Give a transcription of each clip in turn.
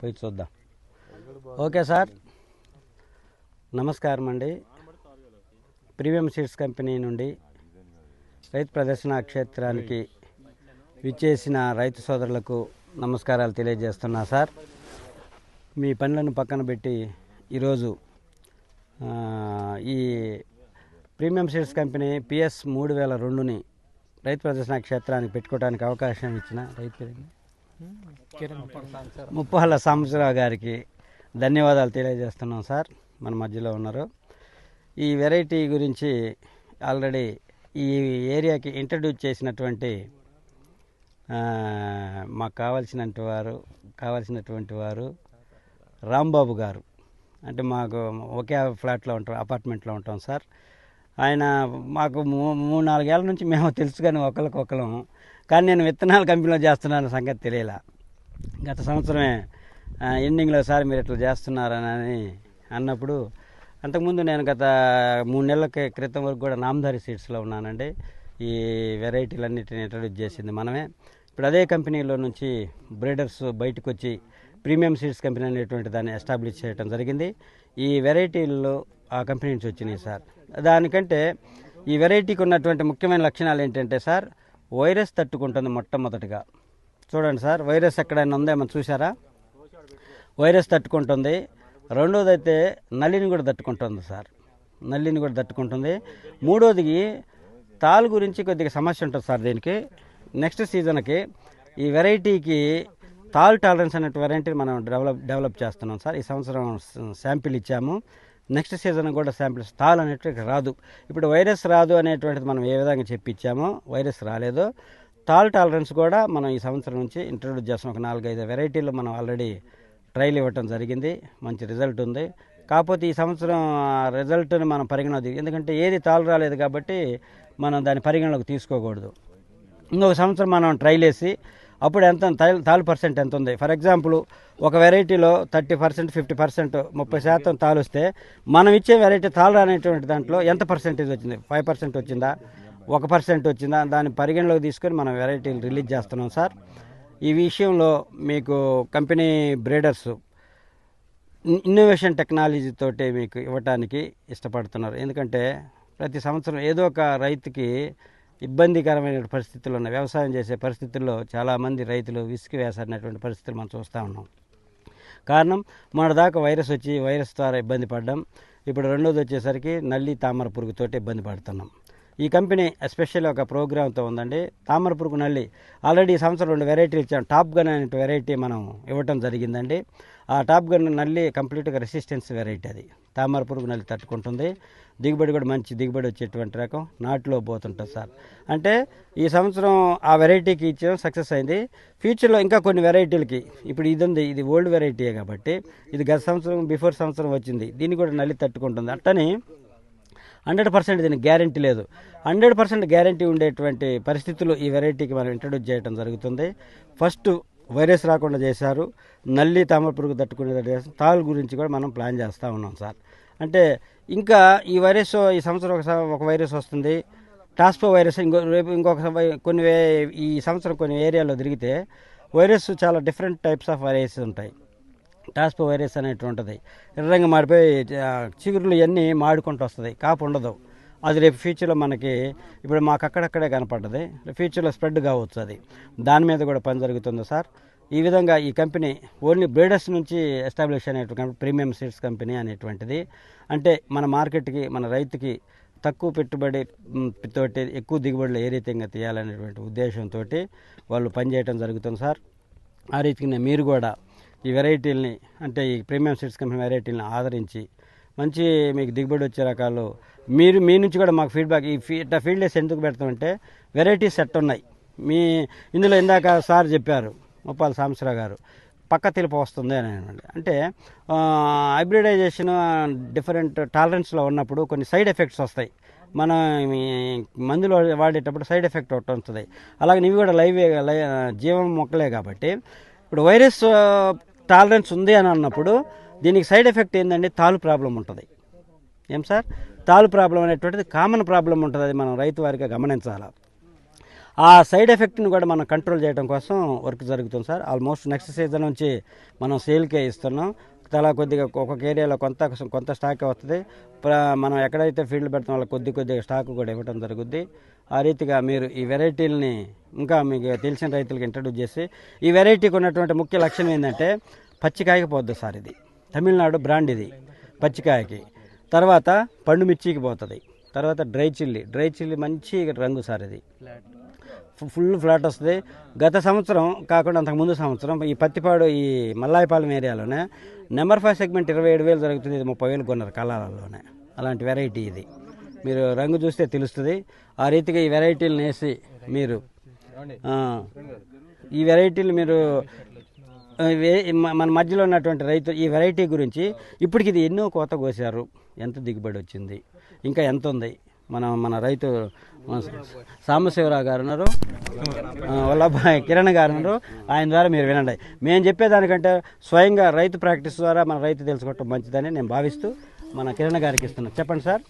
పోయి చూద్దాం. Okay sir. నమస్కారం అండి. ప్రీమియం సీడ్స్ కంపెనీ నుండి రైతు ప్రదర్శన క్షేత్రానికి విచ్చేసిన రైతు సోదరులకు నమస్కారాలు తెలియజేస్తున్నా సార్. మీ పనులను పక్కన పెట్టి ఈరోజు ఈ ప్రీమియం సీడ్స్ కంపెనీ పిఎస్ మూడు వేల రెండుని రైతు ప్రదర్శన క్షేత్రానికి పెట్టుకోవడానికి అవకాశం ఇచ్చిన రైతు ముప్పాల సాంబశివరావు గారికి ధన్యవాదాలు తెలియజేస్తున్నాం సార్. మన మధ్యలో ఉన్నారు. ఈ వెరైటీ గురించి ఆల్రెడీ ఈ ఏరియాకి ఇంట్రడ్యూస్ చేసినటువంటి మాకు కావాల్సినటువంటి వారు కావాల్సినటువంటి వారు రాంబాబు గారు. అంటే మాకు ఒకే ఫ్లాట్లో ఉంటాం అపార్ట్మెంట్లో ఉంటాం సార్. ఆయన మాకు మూ మూడు నాలుగేళ్ళ నుంచి మేము తెలుసు కానీ ఒకరికొకరం కానీ నేను విత్తనాల కంపెనీలో చేస్తున్నాను సంగతి తెలియలా. గత సంవత్సరమే ఎండింగ్లో సార్ మీరు ఇట్లా చేస్తున్నారని అన్నప్పుడు అంతకుముందు నేను గత మూడు నెలల క్రితం వరకు కూడా నామధారి సీడ్స్లో ఉన్నానండి. ఈ వెరైటీలన్నిటిని ఇంట్రడ్యూస్ చేసింది మనమే. ఇప్పుడు అదే కంపెనీలో నుంచి బ్రీడర్స్ బయటకు వచ్చి ప్రీమియం సీడ్స్ కంపెనీ అనేటువంటి దాన్ని ఎస్టాబ్లిష్ చేయడం జరిగింది. ఈ వెరైటీల్లో ఆ కంపెనీ నుంచి వచ్చినాయి సార్. దానికంటే ఈ వెరైటీకి ఉన్నటువంటి ముఖ్యమైన లక్షణాలు ఏంటంటే సార్ వైరస్ తట్టుకుంటుంది మొట్టమొదటిగా. చూడండి సార్ వైరస్ ఎక్కడైనా ఉందేమో చూసారా వైరస్ తట్టుకుంటుంది. రెండోది అయితే నల్లిని కూడా తట్టుకుంటుంది సార్. నల్లిని కూడా తట్టుకుంటుంది. మూడోది తాలు గురించి కొద్దిగా సమస్య ఉంటుంది సార్ దీనికి. నెక్స్ట్ సీజన్కి ఈ వెరైటీకి తాల్ టాలరెన్స్ అనే వెరైటీ మనం డెవలప్ డెవలప్ చేస్తున్నాం సార్. ఈ సంవత్సరం శాంపిల్ ఇచ్చాము. నెక్స్ట్ సీజన్ కూడా శాంపిల్స్ తాల్ అనేటివి రాదు. ఇప్పుడు వైరస్ రాదు అనేటువంటిది మనం ఏ విధంగా చెప్పించామో వైరస్ రాలేదు. తాల్ టాలరెన్స్ కూడా మనం ఈ సంవత్సరం నుంచి ఇంట్రొడ్యూస్ చేస్తాం. ఒక నాలుగైదు వెరైటీలు మనం ఆల్రెడీ ట్రైల్ ఇవ్వటం జరిగింది. మంచి రిజల్ట్ ఉంది. కాకపోతే ఈ సంవత్సరం ఆ రిజల్ట్ని మనం పరిగణలోకి ఎందుకంటే ఏది తాలు రాలేదు కాబట్టి మనం దాని పరిగణలోకి తీసుకోకూడదు. ఇంకొక సంవత్సరం మనం ట్రైల్ వేసి అప్పుడు ఎంత తాలు పర్సెంట్ ఎంత ఉంది? ఫర్ ఎగ్జాంపుల్ ఒక వెరైటీలో థర్టీ పర్సెంట్ ఫిఫ్టీ పర్సెంట్ ముప్పై శాతం తాలు వస్తే మనం ఇచ్చే వెరైటీ తాలు రానేటువంటి దాంట్లో ఎంత పర్సెంటేజ్ వచ్చింది? ఫైవ్ పర్సెంట్ వచ్చిందా? ఒక పర్సెంట్ వచ్చిందా? దాన్ని పరిగణలోకి తీసుకొని మనం వెరైటీలు రిలీజ్ చేస్తున్నాం సార్. ఈ విషయంలో మీకు కంపెనీ బ్రీడర్స్ ఇన్నోవేషన్ టెక్నాలజీ తోటి మీకు ఇవ్వటానికి ఇష్టపడుతున్నారు. ఎందుకంటే ప్రతి సంవత్సరం ఏదో ఒక రైతుకి ఇబ్బందికరమైన పరిస్థితులు ఉన్న వ్యవసాయం చేసే పరిస్థితుల్లో చాలామంది రైతులు విసిగి వేసాడినటువంటి పరిస్థితులు మనం చూస్తూ ఉన్నాం. కారణం మన దాకా వైరస్ వచ్చి వైరస్ ద్వారా ఇబ్బంది పడ్డాం. ఇప్పుడు రెండోది వచ్చేసరికి నల్లి తామర పురుగుతోటి ఇబ్బంది పడుతున్నాం. ఈ కంపెనీ ఎస్పెషల్లీ ఒక ప్రోగ్రామ్తో ఉందండి. తామర పురుగు నల్లి. ఆల్రెడీ ఈ సంవత్సరం రెండు వెరైటీలు ఇచ్చాం. టాప్ గన్ అనే వెరైటీ మనం ఇవ్వటం జరిగిందండి. ఆ టాప్ గన్ నల్లి కంప్లీట్గా రెసిస్టెన్స్ వెరైటీ అది. తామర పురుగు నల్లి తట్టుకుంటుంది. దిగుబడి కూడా మంచి దిగుబడి వచ్చేటువంటి రకం నాటులో పోతుంటుంది సార్. అంటే ఈ సంవత్సరం ఆ వెరైటీకి ఇచ్చాం సక్సెస్ అయింది. ఫ్యూచర్లో ఇంకా కొన్ని వెరైటీలకి ఇప్పుడు ఇది ఉంది ఇది ఓల్డ్ వెరైటీయే కాబట్టి ఇది గత సంవత్సరం బిఫోర్ సంవత్సరం వచ్చింది దీన్ని కూడా నల్లి తట్టుకుంటుంది. అట్టని హండ్రెడ్ పర్సెంట్ దీనికి గ్యారంటీ లేదు. హండ్రెడ్ పర్సెంట్ గ్యారంటీ ఉండేటువంటి పరిస్థితులు ఈ వెరైటీకి మనం ఇంట్రడ్యూస్ చేయడం జరుగుతుంది. ఫస్ట్ వైరస్ రాకుండా చేశారు. నల్లి తామర పురుగు తట్టుకునేటట్టు తాల్ గురించి కూడా మనం ప్లాన్ చేస్తూ ఉన్నాం సార్. అంటే ఇంకా ఈ వైరస్ ఈ సంవత్సరం ఒక ఒక వైరస్ వస్తుంది. టాస్పో వైరస్ ఇంకో రేపు ఇంకొక కొన్ని వే- ఈ సంవత్సరం కొన్ని ఏరియాలో తిరిగితే వైరస్ చాలా డిఫరెంట్ టైప్స్ ఆఫ్ వైరస్ ఉంటాయి. టాస్పో వైరస్ అనేటువంటిది. ఎర్రంగా మాడిపోయి చిగురులు ఇవన్నీ మాడుకుంటూ వస్తుంది. కాపు ఉండదు. అది రేపు ఫ్యూచర్లో మనకి ఇప్పుడు మాకు అక్కడక్కడే కనపడ్డది. ఫ్యూచర్లో స్ప్రెడ్ కావచ్చు అది. దాని మీద కూడా పని జరుగుతుంది సార్. ఈ విధంగా ఈ కంపెనీ ఓన్లీ బ్రీడర్స్ నుంచి ఎస్టాబ్లిష్ అనేటువంటి ప్రీమియం సీడ్స్ కంపెనీ అనేటువంటిది. అంటే మన మార్కెట్కి మన రైతుకి తక్కువ పెట్టుబడి తోటి ఎక్కువ దిగుబడులు ఏ రీతిగా తీయాలనేటువంటి ఉద్దేశంతో వాళ్ళు పనిచేయడం జరుగుతుంది సార్. ఆ రీతిగా మీరు కూడా ఈ వెరైటీలని అంటే ఈ ప్రీమియం సీడ్స్ కంపెనీ వెరైటీలను ఆదరించి మంచి మీకు దిగుబడి వచ్చే రకాలు మీరు మీ నుంచి కూడా మాకు ఫీడ్బ్యాక్ ఈ ఫీ ఇట్లా ఫీల్డ్లెస్ ఎందుకు పెడతామంటే వెరైటీస్ సెట్ ఉన్నాయి. మీ ఇందులో ఇందాక సార్ చెప్పారు ముప్పాల సాంబశివరావు గారు పక్క తెలుపు వస్తుంది అని అనండి. అంటే హైబ్రిడైజేషన్ డిఫరెంట్ టాలరెన్స్లో ఉన్నప్పుడు కొన్ని సైడ్ ఎఫెక్ట్స్ వస్తాయి. మనం మందులు వాడేటప్పుడు సైడ్ ఎఫెక్ట్ ఒకటి వస్తుంది. అలాగే ఇవి కూడా లైవ్ లై- జీవం మొక్కలే కాబట్టి ఇప్పుడు వైరస్ టాలరెన్స్ ఉంది అని అన్నప్పుడు దీనికి సైడ్ ఎఫెక్ట్ ఏంటంటే తాలు ప్రాబ్లం ఉంటుంది. ఏం సార్? తాలు ప్రాబ్లం అనేటువంటిది కామన్ ప్రాబ్లం ఉంటుంది. అది మనం రైతు వారిగా గమనించాలి? ఆ సైడ్ ఎఫెక్ట్ని కూడా మనం కంట్రోల్ చేయడం కోసం వర్క్ జరుగుతుంది సార్. ఆల్మోస్ట్ నెక్స్ట్ సీజన్ నుంచి మనం సేల్కే ఇస్తున్నాం. తలా కొద్దిగా ఒక్కొక్క ఏరియాలో కొంత కొంత స్టాక్ వస్తుంది. మనం ఎక్కడైతే ఫీల్డ్ పెడతాం వాళ్ళకి కొద్ది కొద్దిగా స్టాక్ కూడా ఇవ్వడం జరుగుద్ది. ఆ రీతిగా మీరు ఈ వెరైటీలని ఇంకా మీకు తెలిసిన రైతులకు ఇంట్రడ్యూస్ చేసి ఈ వెరైటీకి ఉన్నటువంటి ముఖ్య లక్షణం ఏంటంటే పచ్చికాయకి పోద్ది సార్ ఇది. తమిళనాడు బ్రాండ్ ఇది పచ్చికాయకి. తర్వాత పండు మిర్చికి పోతుంది. తర్వాత డ్రై చిల్లీ డ్రై చిల్లీ మంచి రంగు సార్ ఇది. ఫుల్ ఫ్లాట్ వస్తుంది. గత సంవత్సరం కాకుండా అంతకు ముందు సంవత్సరం ఈ పత్తిపాడు ఈ మల్లాయపాలెం ఏరియాలోనే నెంబర్ ఫైవ్ సెగ్మెంట్ ఇరవై ఏడు వేలు జరుగుతుంది. ఇది ముప్పై వేలు కొన్నారు కళాలలోనే. అలాంటి వెరైటీ ఇది. మీరు రంగు చూస్తే తెలుస్తుంది. ఆ రీతిగా ఈ వెరైటీలను వేసి మీరు ఈ వెరైటీలు మీరు వే- మ- మన మధ్యలో ఉన్నటువంటి రైతు ఈ వెరైటీ గురించి ఇప్పటికి ఇది ఎన్నో కోత కోసారు ఎంత దిగుబడి వచ్చింది. ఇంకా ఎంత ఉంది. మన మన రైతు సాంబశివరావు గారు ఉన్నారు. అబ్బాయి కిరణ్ గారు ఉన్నారు. ఆయన ద్వారా మీరు వినండి. మేము చెప్పేదానికంటే స్వయంగా రైతు ప్రాక్టీస్ ద్వారా మన రైతు తెలుసుకోవటం మంచిదని నేను భావిస్తూ మన కిరణ్ గారికి ఇస్తున్నాను. చెప్పండి సార్.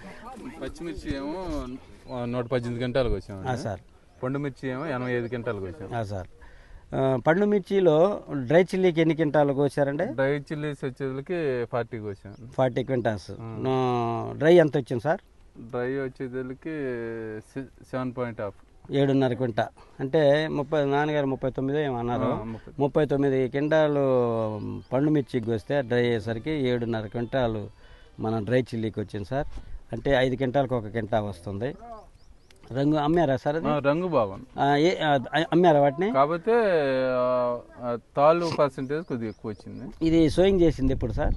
పచ్చిమిర్చి ఏమో నూట పద్దెనిమిది గంటలకు వచ్చాము సార్. పండు మిర్చి ఏమో ఎనభై ఐదు గంటలకు వచ్చాము సార్. పండు మిర్చిలో డ్రై చిల్లీకి ఎన్ని క్వింటాలు కోసారండి డ్రై చిల్లీస్ వచ్చేసరికి ఫార్టీకి వచ్చాము ఫార్టీ క్వింటాల్స్. డ్రై ఎంత వచ్చింది సార్? డ్రై వచ్చేసరికి సెవెన్ పాయింట్ హాఫ్. ఏడున్నర క్వింటా. అంటే ముప్పై నాన్నగారు ముప్పై తొమ్మిది ఏమో అన్నారు ముప్పై. తొమ్మిది క్వింటాలు పండు మిర్చికి వస్తే డ్రై అయ్యేసరికి ఏడున్నర క్వింటాలు మన డ్రై చిల్లీకి వచ్చింది సార్. అంటే ఐదు క్వింటాలకు ఒక క్వింటా వస్తుంది. రంగు అమ్మారా సార్ రంగు బాగుంది. అమ్మారా వాటిని? కాకపోతే తాళ్ళు పర్సంటేజ్ కొద్దిగా ఎక్కువ వచ్చింది. ఇది సోయింగ్ చేసింది ఎప్పుడు సార్?